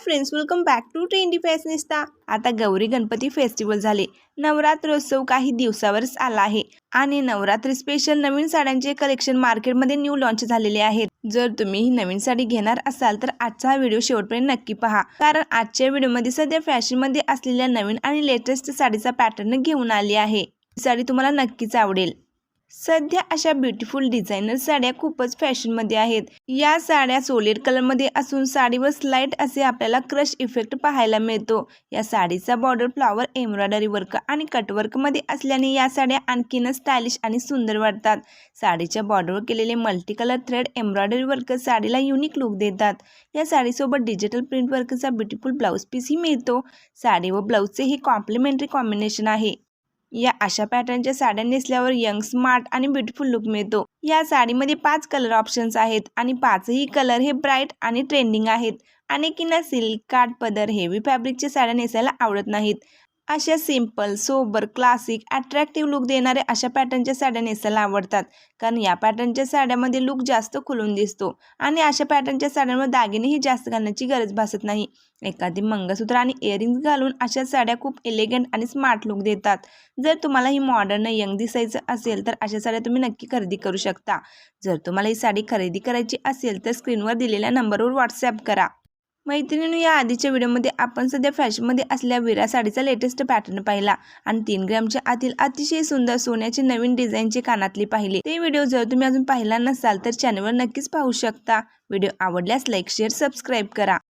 Friends welcome back to trendy fashionista आता Gauri Ganpati festival झाले. नवरात्रोत्सव काही दिवसावरच आला आहे. आणि नवरात्री स्पेशल नवीन साड्यांचे कलेक्शन मार्केटमध्ये न्यू लॉन्च झालेले आहेत. जर तुम्ही ही नवीन साडी घेणार असाल तर आजचा हा व्हिडिओ शेवटपर्यंत नक्की पहा. कारण आजच्या व्हिडिओमध्ये सध्या फॅशनमध्ये असलेल्या नवीन आणि लेटेस्ट साडीचा पॅटर्न घेऊन आली आहे. साडी तुम्हाला नक्कीच आवडेल. सध्या अशा ब्युटिफुल डिझायनर साड्या खूपच फॅशनमध्ये आहेत. या साड्या सोलिड कलरमध्ये असून साडीवर स्लाईट असे आपल्याला क्रश इफेक्ट पाहायला मिळतो. या साडीचा बॉर्डर फ्लॉवर एम्ब्रॉयडरी वर्क आणि कटवर्कमध्ये असल्याने या साड्या आणखीनच स्टायलिश आणि सुंदर वाटतात. साडीच्या बॉर्डरवर केलेले multi colour thread embroidery work साडीला unique look देतात. या साडीसोबत डिजिटल प्रिंट वर्कचा ब्युटिफुल ब्लाऊज पीसही मिळतो. साडी व ब्लाऊजचे हे कॉम्प्लिमेंटरी कॉम्बिनेशन आहे. या अशा पॅटर्नच्या साड्या नेसल्यावर यंग स्मार्ट आणि ब्युटिफुल लुक मिळतो. या साडीमध्ये पाच कलर ऑप्शन्स आहेत आणि पाचही कलर हे ब्राईट आणि ट्रेंडिंग आहेत. अनेकींना सिल्क काठ पदर हेवी फॅब्रिकच्या साड्या नेसायला आवडत नाहीत. अशा simple sober classic attractive look देणाऱ्या अशा पॅटर्नच्या साड्या नेसायला आवडतात. कारण या पॅटर्नच्या साड्यामध्ये लुक जास्त खुलून दिसतो आणि अशा पॅटर्नच्या साड्यांवर दागिनेही जास्त घालण्याची गरज भासत नाही. एखादी मंगळसूत्र आणि इयरिंग्स घालून अशा साड्या खूप एलिगंट आणि स्मार्ट लुक देतात. जर तुम्हाला ही मॉडर्न यंग दिसायचं असेल तर अशा साड्या तुम्ही नक्की खरेदी करू शकता. जर तुम्हाला ही साडी खरेदी करायची असेल तर स्क्रीनवर दिलेल्या नंबरवर व्हॉट्सॲप करा. मैत्रिणीनं या आधीच्या व्हिडिओमध्ये आपण सध्या फॅशनमध्ये असल्या विरा साडीचा लेटेस्ट पॅटर्न पाहिला आणि तीन ग्रॅमच्या आतील अतिशय सुंदर सोन्याचे नवीन डिझाईनचे कानातली पाहिले. ते व्हिडिओ जर तुम्ही अजून पाहिला नसाल तर चॅनलवर नक्कीच पाहू शकता. व्हिडिओ आवडल्यास लाईक शेअर सबस्क्राईब करा.